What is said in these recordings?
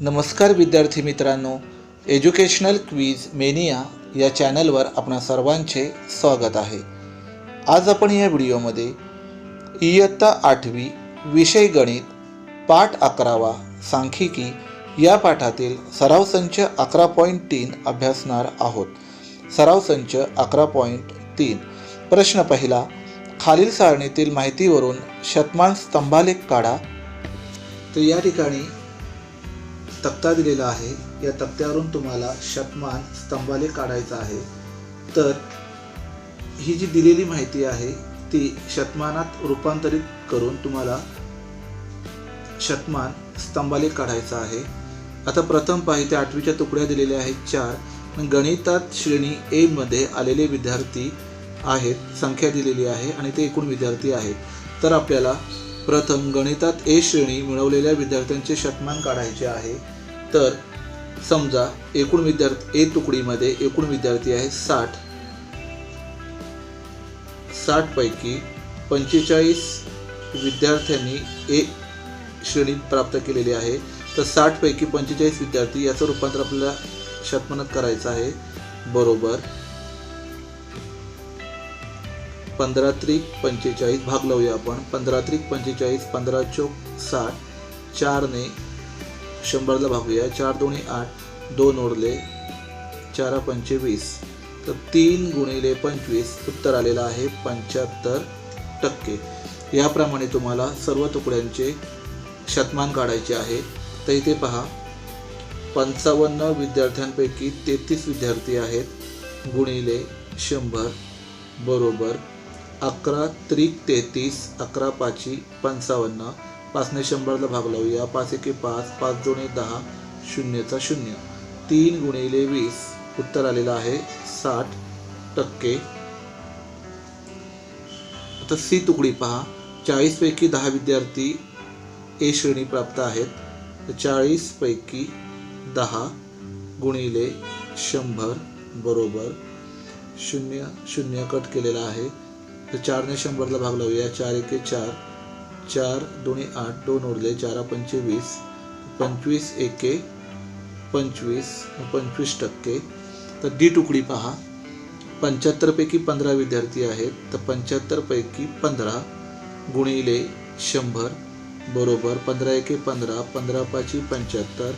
नमस्कार विद्यार्थी मित्रांनो एज्युकेशनल क्वीज मेनिया या चॅनलवर आपणा सर्वांचे स्वागत आहे. आज आपण या व्हिडिओमध्ये इयत्ता आठवी विषय गणित पाठ अकरावा सांख्यिकी या पाठातील सराव संच अकरा पॉईंट तीन अभ्यासणार आहोत. सराव संच अकरा पॉईंट तीन. प्रश्न पहिला खालील सारणीतील माहितीवरून शतमान स्तंभालेख काढा. तर या ठिकाणी तक्ता दिलेला आहे. या तक्त्यावरून तुम्हाला शतमान स्तंभालेख काढायचा आहे. तर ही जी दिलेली माहिती आहे ती शतमानात रूपांतरित करून तुम्हाला शतमान स्तंभालेख काढायचा आहे. आता प्रथम पाहिजे आठवीच्या तुकड्या दिलेल्या आहेत चार. गणितात श्रेणी ए मध्ये आलेले विद्यार्थी आहेत संख्या दिलेली आहे आणि ते एकूण विद्यार्थी आहेत. तर आपल्याला प्रथम गणितात ए श्रेणी मिळवलेल्या विद्यार्थ्यांचे शतमान काढायचे आहे. तर समजा एकूण विद्यार्थी ए तुकडीमध्ये एकूण विद्यार्थी आहे साठ. साठपैकी पंचेचाळीस विद्यार्थ्यांनी ए श्रेणी प्राप्त केलेली आहे. तर साठपैकी पंचेचाळीस विद्यार्थी याचं रूपांतर आपल्याला शतमानात करायचं आहे. बरोबर. पंधरा त्रिक पंचेचाळीस भाग लावूया आपण. पंधरा त्रिक पंचेचाळीस पंधरा चौक साठ चारने शंभरला भागूया. चार दोन्ही आठ दोन उरले चारा पंचवीस तर तीन गुणिले पंचवीस उत्तर आलेलं आहे पंच्याहत्तर टक्के. याप्रमाणे तुम्हाला सर्व तुकड्यांचे शतमान काढायचे आहे. तर इथे पहा पंचावन्न विद्यार्थ्यांपैकी तेहतीस विद्यार्थी आहेत. गुणिले शंभर बरोबर अकरा त्रिक तेहतीस अकरा पाची पंचावन्न पाचने शंभरला भाग लावूया. पाच एके पाच पाच दोन दहा शून्यचा शून्य. तीन गुणिले वीस उत्तर आलेलं आहे साठ टक्के. आता सी तुकडी पहा. चाळीसपैकी दहा विद्यार्थी ए श्रेणी प्राप्त आहेत. चाळीसपैकी दहा गुणिले शंभर बरोबर शून्य शून्य कट केलेला आहे. तर चारने शंभरला भाग लावूया. चार एके चार. चार दोन्ही आठ दोन उरले. चारा पंचवीस. पंचवीस एके पंचवीस. पंचवीस टक्के. तर डी तुकडी पहा. पंच्याहत्तरपैकी पंधरा विद्यार्थी आहेत. तर पंच्याहत्तरपैकी पंधरा गुणिले शंभर. बरोबर. पंधरा एके पंधरा. पंधरा पाची पंच्याहत्तर.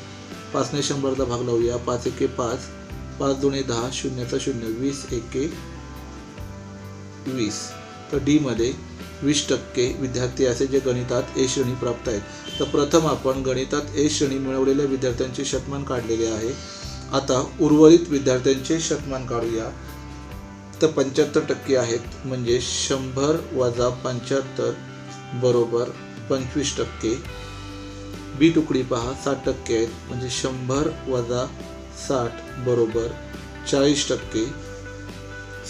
पाचने शंभरला भाग लावूया. पाच एके पाच. पाच दोन्ही दहा. शून्याचा शून्य. वीस एके वीस. तर डीमध्ये वीस टक्के विद्यार्थी असे जे गणितात ए श्रेणी प्राप्त आहेत. तर प्रथम आपण गणितात ए श्रेणी मिळवलेल्या विद्यार्थ्यांचे शतमान काढलेले आहे. आता उर्वरित विद्यार्थ्यांचे शतमान काढूया. तर पंच्याहत्तर टक्के आहेत म्हणजे शंभर वजा पंच्याहत्तर बरोबर पंचवीस टक्के. बी तुकडी पहा साठ टक्के आहेत म्हणजे शंभर वजा साठ बरोबर चाळीस टक्के.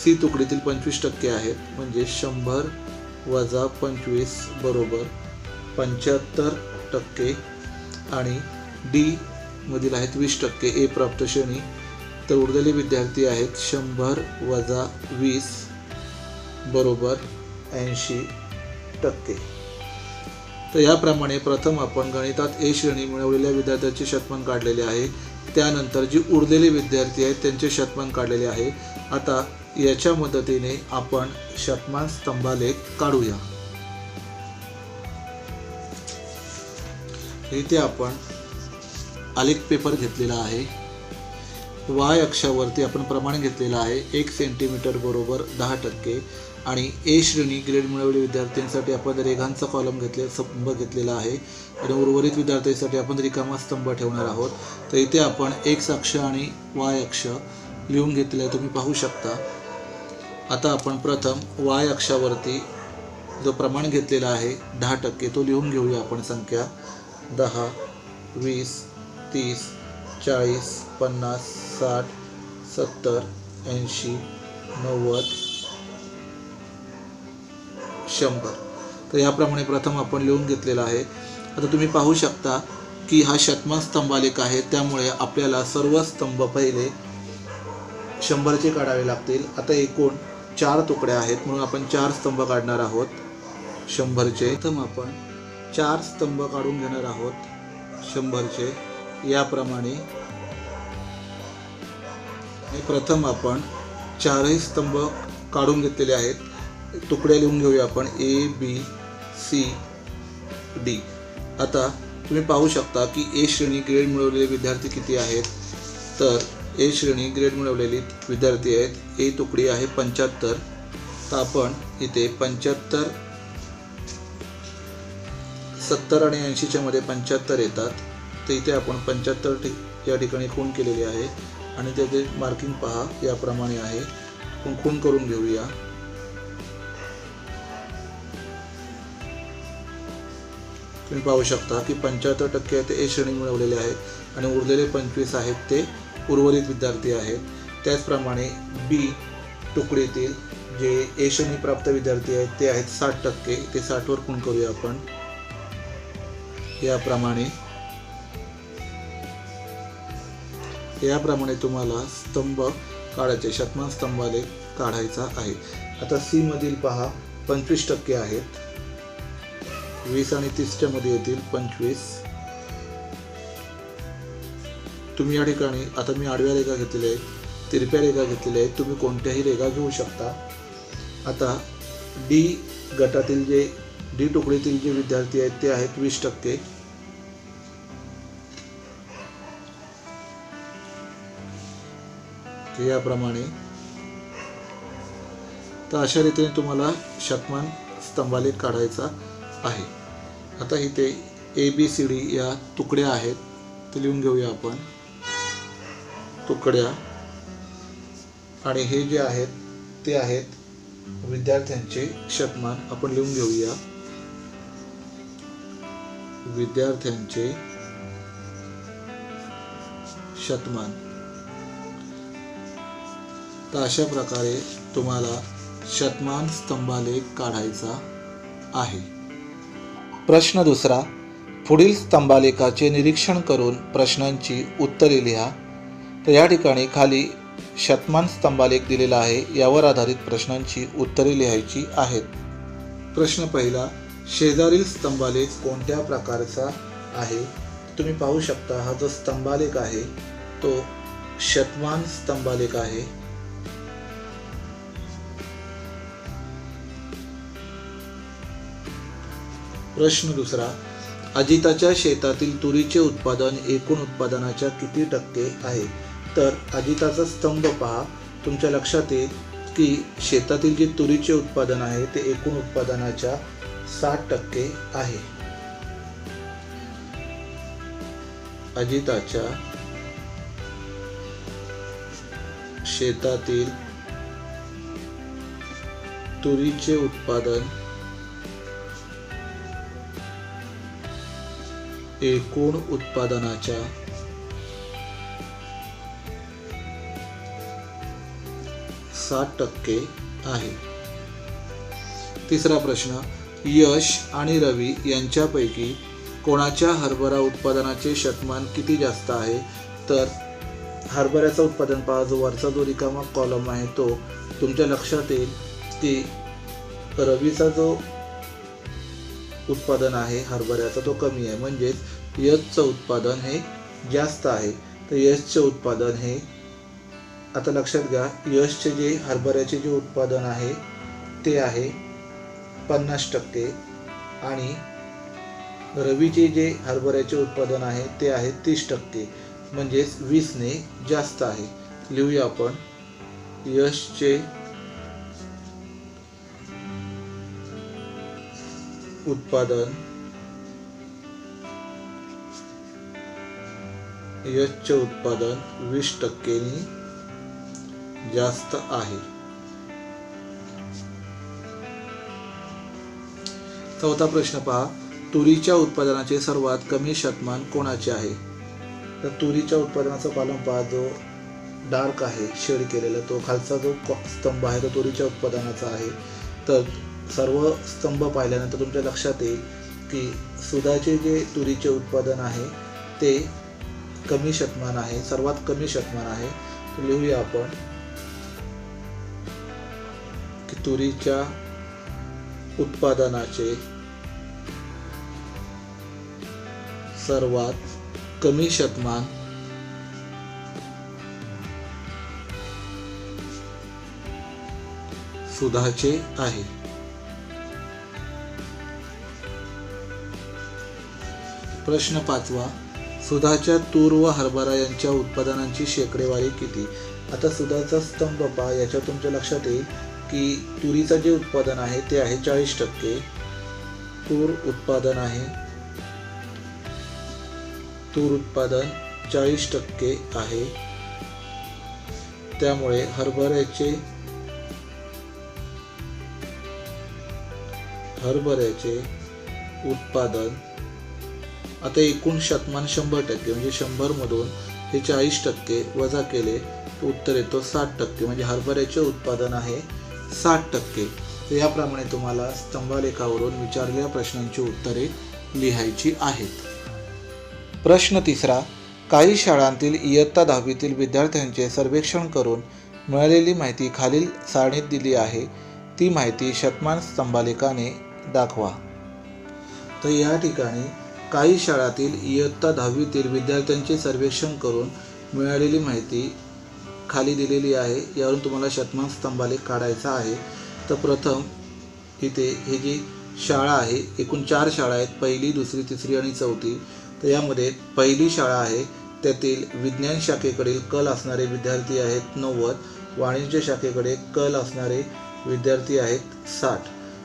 सी तुकडीतील पंचवीस टक्के आहेत. म्हणजे शंभर वजा पंचवीस बरोबर पंच्याहत्तर टक्के. आणि डी मधील आहेत वीस टक्के. ए प्राप्त श्रेणी. तर उरलेले विद्यार्थी आहेत शंभर वजा वीस बरोबर ऐंशी टक्के. तर याप्रमाणे प्रथम आपण गणितात ए श्रेणी मिळवलेल्या विद्यार्थ्यांचे शतमान काढलेले आहे. त्यानंतर जी उरलेले विद्यार्थी आहेत त्यांचे शतमान काढलेले आहे. आता याच्या मदतीने आपण शतमान स्तंभालेख काढूया. इथे आपण आलेख पेपर घेतलेला आहे. वाय अक्षावरती आपण प्रमाण घेतलेलं आहे. एक सेंटीमीटर बरोबर दहा टक्के आणि ए श्रेणी ग्रेड मिळवलेल्या विद्यार्थ्यांसाठी आपण रेघांचा कॉलम घेतले स्तंभ घेतलेला आहे. आणि उर्वरित विद्यार्थ्यांसाठी आपण रिकामा स्तंभ ठेवणार आहोत. तर इथे आपण एक्स अक्ष आणि वाय अक्ष लिहून घेतलेलं आहे. तुम्ही पाहू शकता. आता आपण प्रथम वाय अक्षावरती जो प्रमाण घेतलेला आहे दहा टक्के तो लिहून घेऊया आपण संख्या. दहा वीस तीस चाळीस पन्नास साठ सत्तर ऐंशी नव्वद शंभर. तर याप्रमाणे प्रथम आपण लिहून घेतलेला आहे. आता तुम्ही पाहू शकता की हा शतमान स्तंभालेख आहे त्यामुळे आपल्याला सर्व स्तंभ पहिले शंभरचे काढावे लागतील. आता एकूण चार तुकड्या आहेत म्हणून आपण चार स्तंभ काढणार आहोत. शंभरचे. प्रथम आपण चार स्तंभ काढून घेणार आहोत शंभरचे. याप्रमाणे प्रथम आपण चारही स्तंभ काढून घेतलेले आहेत. तुकडे लिहून घेऊया आपण. ए बी सी डी आता तुम्ही पाहू शकता की ए श्रेणी ग्रेड मिळवलेले विद्यार्थी किती आहेत? तर ए श्रेणी ग्रेड मिळवलेली विद्यार्थी आहेत. ए तुकडी आहे पंच्याहत्तर. तर आपण इथे पंच्याहत्तर सत्तर आणि ऐंशीच्या मध्ये पंच्याहत्तर येतात. तर इथे आपण पंच्याहत्तर ठिक या ठिकाणी खूण केलेली आहे. आणि त्याचे मार्किंग पहा याप्रमाणे आहे. आपण खूण करून घेऊया. तुम्ही पाहू शकता की पंच्याहत्तर टक्के ते ए श्रेणी मिळवलेले आहेत आणि उरलेले पंचवीस आहेत ते उर्वरित विद्यार्थी आहेत त्याचप्रमाणे बी तुकडीतील जे ए श्रेणी प्राप्त विद्यार्थी आहेत ते आहेत साठ टक्के. ते साठवर खूण करूया आपण. याप्रमाणे. याप्रमाणे तुम्हाला स्तंभ काढायचे शतमान स्तंभाले काढायचा आहे. आता सी मधील पहा पंचवीस टक्के आहेत. वीस आणि तीसच्या मध्ये येतील पंचवीस. तुम्ही या ठिकाणी आता मी आडव्या रेखा घेतलेल्या आहेत तिरप्या रेखा घेतलेल्या आहेत तुम्ही कोणत्याही रेखा घेऊ शकता. आता डी गटातील जे डी तुकडीतील जे विद्यार्थी आहेत ते आहेत वीस टक्के. याप्रमाणे. तर अशा रीतीने तुम्हाला शतमान स्तंभालेख काढायचा आहे. आता इथे ए बी सी डी या तुकड्या आहेत ते लिहून घेऊया आपण. तुकड्या आणि हे जे आहेत ते आहेत विद्यार्थ्यांचे शतमान. आपण लिहून घेऊया. विद्यार्थ्यांचे शतमान. तर अशा प्रकारे तुम्हाला शतमान स्तंभालेख काढायचा आहे. प्रश्न दुसरा पुढील स्तंभालेखाचे निरीक्षण करून प्रश्नांची उत्तरे लिहा. तर या ठिकाणी खाली शतमान स्तंभालेख दिलेला आहे. यावर आधारित प्रश्नांची उत्तरे लिहायची आहेत. प्रश्न पहिला शेजारील स्तंभालेख कोणत्या प्रकारचा आहे? तुम्ही पाहू शकता हा जो स्तंभालेख आहे तो शतमान स्तंभालेख आहे. प्रश्न दुसरा अजिताच्या शेतातील तुरीचे उत्पादन एकूण उत्पादनाच्या किती टक्के आहे? तर अजिताचा स्तंभ पहा. तुमच्या लक्षात येईल की शेतातील जे तुरीचे उत्पादन आहे ते एकूण उत्पादनाच्या साठ टक्के आहे. अजिताच्या शेतातील तुरीचे उत्पादन एकूण उत्पादनाच्या साठ टक्के आहे. तिसरा प्रश्न यश आणि रवी यांच्यापैकी कोणाच्या हरभरा उत्पादनाचे शतमान किती जास्त आहे? तर हरभऱ्याचं उत्पादन पहा जो वरचा जो रिकामा कॉलम आहे तो तुमच्या लक्षात येईल की रवीचा जो उत्पादन आहे हरभऱ्याचा तो कमी आहे. म्हणजेच यशचं उत्पादन हे जास्त आहे. तर यशचे उत्पादन हे आता लक्षात घ्या यशचे जे हरभऱ्याचे जे उत्पादन आहे ते आहे पन्नास टक्के आणि रवीचे जे हरभऱ्याचे उत्पादन आहे ते आहे तीस टक्के. म्हणजेच वीसने जास्त आहे. लिहूया आपण. यशचे उत्पादन यशचे उत्पादन वीस टक्केनी जास्त आहे. चौथा प्रश्न पहा. तुरीच्या उत्पादनाचे सर्वात कमी शतमान कोणाचे आहे? तर तुरीच्या उत्पादनाचा कॉलम पहा जो डार्क आहे शेड केलेला तो खालचा जो स्तंभ आहे तो तुरीच्या उत्पादनाचा आहे. तर सर्व स्तंभ पाहिल्यानंतर तुमच्या लक्षात येईल की सुधाचे जे तुरीचे उत्पादन आहे ते कमी शतमान आहे सर्वात कमी शतमान आहे. लिहूया आपण. तुरीच्या उत्पादनाचे सर्वात कमी शतमान सुधाचे आहे. प्रश्न पाचवा सुधाच्या तूर व हरभरा यांच्या उत्पादनांची शेकडेवारी किती? आता सुधाचा स्तंभ पा याच्या तुमच्या लक्षात येईल. की तुरीचं जे उत्पादन आहे ते आहे चाळीस टक्के. तूर उत्पादन आहे. तूर उत्पादन चाळीस टक्के आहे. त्यामुळे हरभऱ्याचे हरभऱ्याचे उत्पादन आता एकूण शतमान शंभर टक्के म्हणजे शंभरमधून हे चाळीस टक्के वजा केले तर उत्तर येतो साठ टक्के. म्हणजे हरभऱ्याचे उत्पादन आहे साठ टक्के. तर याप्रमाणे तुम्हाला स्तंभालेखावरून विचारलेल्या प्रश्नांची उत्तरे लिहायची आहेत. प्रश्न तिसरा काही शाळांतील इयत्ता दहावीतील विद्यार्थ्यांचे सर्वेक्षण करून मिळालेली माहिती खालील सारणीत दिली आहे. ती माहिती शतमान स्तंभालेखाने दाखवा. तर या ठिकाणी काही शाळातील इयत्ता दहावीतील विद्यार्थ्यांचे सर्वेक्षण करून मिळालेली माहिती खाली दिलेली आहे. यावरून तुम्हाला शतमान स्तंभालेख काढायचा आहे. तर प्रथम इथे ही जी शाळा आहे एकूण चार शाळा आहेत पहिली दुसरी तिसरी आणि चौथी. तर यामध्ये पहिली शाळा आहे त्यातील विज्ञान शाखेकडील कल असणारे विद्यार्थी आहेत नव्वद. वाणिज्य शाखेकडे कल असणारे विद्यार्थी आहेत साठ.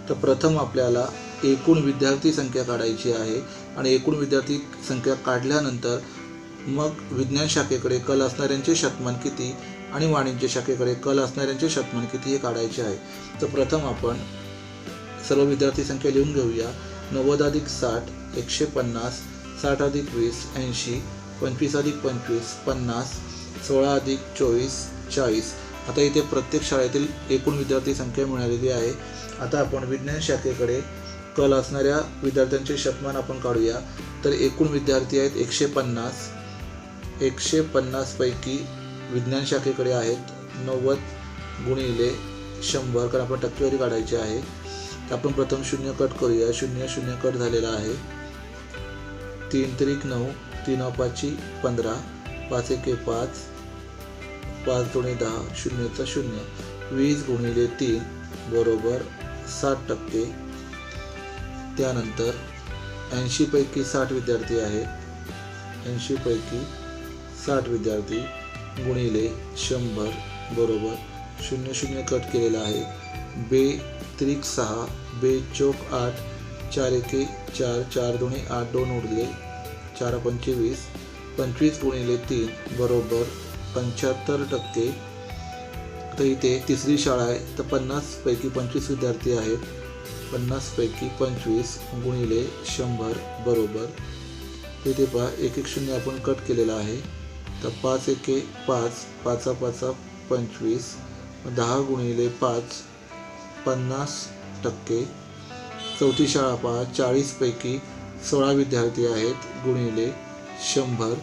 तर प्रथम आपल्याला एकूण विद्यार्थी संख्या काढायची आहे आणि एकूण विद्यार्थी संख्या काढल्यानंतर मग विज्ञान शाखेकडे कल असणाऱ्यांचे शतमान किती? आणि वाणिज्य शाखेकडे कल असणाऱ्यांचे शतमान किती हे काढायचे आहे तर प्रथम आपण सर्व विद्यार्थी संख्या लिहून घेऊया. नव्वद अधिक साठ एकशे पन्नास साठ अधिक वीस ऐंशी पंचवीस अधिक पंचवीस पन्नास सोळा अधिक चोवीस चाळीस. आता इथे प्रत्येक शाळेतील एकूण विद्यार्थी संख्या मिळालेली आहे. आता आपण विज्ञान शाखेकडे कल असणाऱ्या विद्यार्थ्यांचे शतमान आपण काढूया. तर एकूण विद्यार्थी आहेत एकशे पन्नास. एकशे पन्नासपैकी विज्ञान शाखेकडे आहेत. नव्वद गुणिले शंभर कारण आपण टक्केवारी काढायची आहे. तर आपण प्रथम शून्य कट करूया. शून्य शून्य कट झालेला आहे. तीन त्रिक नऊ तीन पाचची पंधरा पाच एके पाच पाच दोन्ही दहा शून्यचा शून्य. वीस गुणिले तीन बरोबर साठ टक्के. त्यानंतर ऐंशीपैकी साठ विद्यार्थी आहेत. ऐंशीपैकी साठ विद्यार्थी गुणिले शंभर बरोबर शून्य शून्य कट केलेला आहे. बे त्रिक सहा बे चौक आठ चार एके चार चार दोन्ही आठ दोन उरले चार पंचवीस पंचवीस गुणिले तीन बरोबर पंच्याहत्तर टक्के. तर इथे तिसरी शाळा आहे तर पन्नासपैकी पंचवीस विद्यार्थी आहेत. पन्नासपैकी पंचवीस गुणिले शंभर बरोबर. तिथे पहा एक एक शून्य आपण कट केलेला आहे. तर पाच एके पाच पाचा पाचा पंचवीस दहा गुणिले पाच पन्नास टक्के. चौथी शाळा पहा चाळीसपैकी सोळा विद्यार्थी आहेत गुणिले शंभर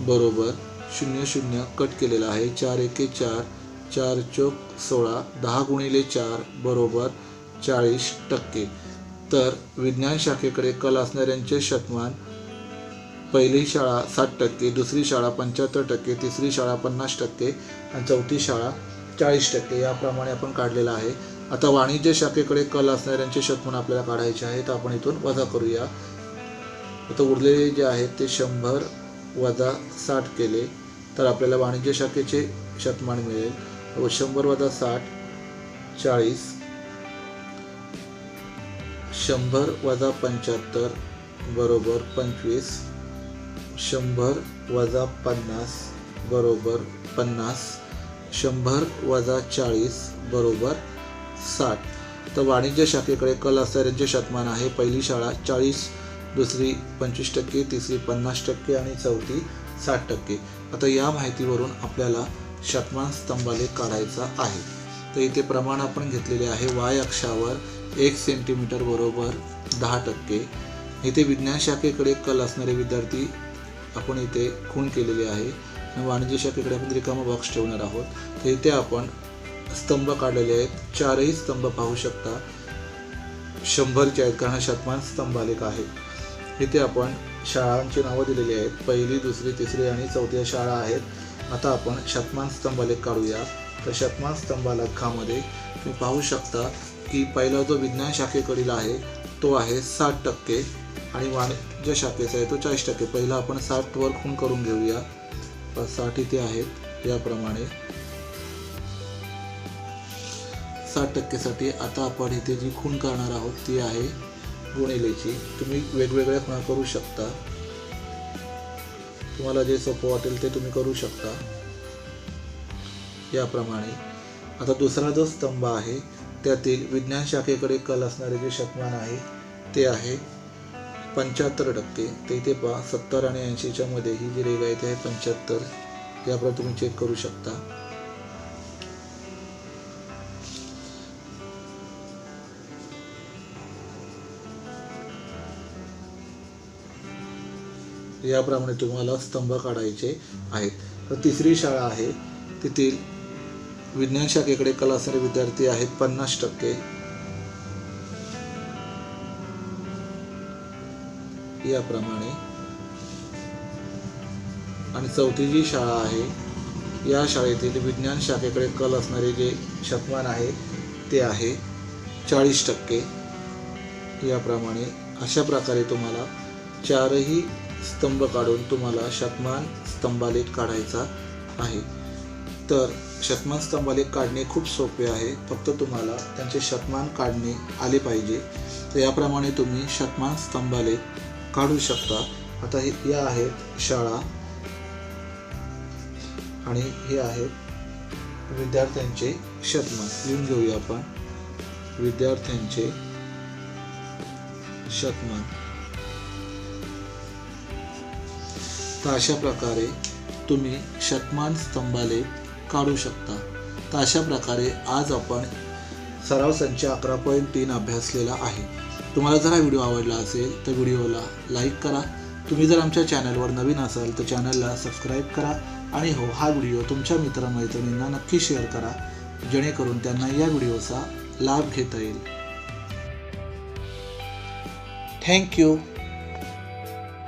बरोबर शून्य शून्य कट केलेला आहे चार एके चार चार चौक सोळा दहा गुणिले चार बरोबर चाळीस टक्के. तर विज्ञान शाखेकडे कल असणाऱ्यांचे शतमान पहिली शाळा साठ टक्के दुसरी शाळा पंच्याहत्तर टक्के तिसरी शाळा पन्नास टक्के आणि चौथी शाळा चाळीस टक्के याप्रमाणे आपण काढलेला आहे. आता वाणिज्य शाखेकडे कल असणाऱ्यांचे शतमान आपल्याला काढायचे आहे तर आपण इथून वजा करूया. आता उरलेले जे आहेत ते शंभर वजा साठ केले तर आपल्याला वाणिज्य शाखेचे शतमान मिळेल. व शंभर वजा साठ चाळीस. शंभर वजा पंच्याहत्तर बरोबर पंचवीस. शंभर वजा पन्नास बरोबर पन्नास शंभर वजा चाळीस बरोबर साठ. तर वाणिज्य शाखेकडे कल असणाऱ्यांचे शतमान आहे. पहिली शाळा चाळीस दुसरी पंचवीस टक्के तिसरी पन्नास टक्के आणि चौथी साठ टक्के. आता या माहितीवरून आपल्याला शतमान स्तंभालेख काढायचा आहे. तर इथे प्रमाण आपण घेतलेले आहे. वाय अक्षावर एक सेंटीमीटर बरोबर दहा टक्के. इथे विज्ञान शाखेकडे कल असणारे विद्यार्थी आपण इथे खूण केलेली आहे. आणि वाणिज्य शाखेकडे आपण रिकामा बॉक्स ठेवणार आहोत. तर इथे आपण स्तंभ काढलेले आहेत. चारही स्तंभ पाहू शकता. शंभरचे आहेत कारण हा शतमान स्तंभालेख आहे. इथे आपण शाळांची नावं दिलेली आहेत. पहिली दुसरी तिसरी आणि चौथी शाळा आहेत. आता आपण शतमान स्तंभालेख काढूया. तर शतमान स्तंभालेखामध्ये तुम्ही पाहू शकता की पहिला जो विज्ञान शाखेकडील आहे तो आहे साठ टक्के. आणि वाणिज्य शाखेचा आहे तो चाळीस टक्के. पहिला आपण साठवर खूण करून घेऊया. साठ इथे आहेत याप्रमाणे. साठ टक्केसाठी आता आपण इथे जी खूण करणार आहोत ती आहे गुणिलेची. तुम्ही वेगवेगळ्या खुणा करू शकता. तुम्हाला जे सोपं वाटेल ते तुम्ही करू शकता. याप्रमाणे. आता दुसरा जो स्तंभ आहे त्यातील विज्ञान शाखेकडे कल असणारे जे शतमान आहे ते आहे पंच्याहत्तर टक्के. ते इथे पहा सत्तर आणि ऐंशीच्या मध्ये ही जी रेग आहे ते आहे पंच्याहत्तर. याप्रमाणे तुम्ही चेक करू शकता. याप्रमाणे तुम्हाला स्तंभ काढायचे आहेत. तर तिसरी शाळा आहे. तेथील विज्ञान शाखेकडे कला असणारे विद्यार्थी आहेत पन्नास टक्के. याप्रमाणे. आणि चौथी जी शाळा आहे या शाळेतील विज्ञान शाखेकडे कल असणारे जे शतमान आहे ते आहे चाळीस टक्के. याप्रमाणे अशा प्रकारे तुम्हाला चारही स्तंभ काढून तुम्हाला शतमान स्तंभालेख काढायचा आहे. तर शतमान स्तंभालेख काढणे खूप सोपे आहे. फक्त तुम्हाला त्यांचे शतमान काढणे आले पाहिजे. तर याप्रमाणे तुम्ही शतमान स्तंभालेख काढू शकता. आता हे या आहेत शाळा. आणि हे आहेत विद्यार्थ्यांचे शतमान लिहून घेऊया आपण. विद्यार्थ्यांचे शतमान तर अशा प्रकारे तुम्ही शतमान स्तंभाले काढू शकता. तर अशा प्रकारे आज आपण सराव संच अकरा पॉईंट तीन अभ्यासलेला आहे. तुम्हाला जर हा व्हिडिओ आवडला असेल तर व्हिडिओला लाईक करा. तुम्ही जर आमच्या चॅनलवर नवीन असाल तर चॅनलला सबस्क्राईब करा आणि हो हा व्हिडिओ तुमच्या मित्रमैत्रिणींना नक्की शेअर करा जेणेकरून त्यांना या व्हिडिओचा लाभ घेता येईल. थँक्यू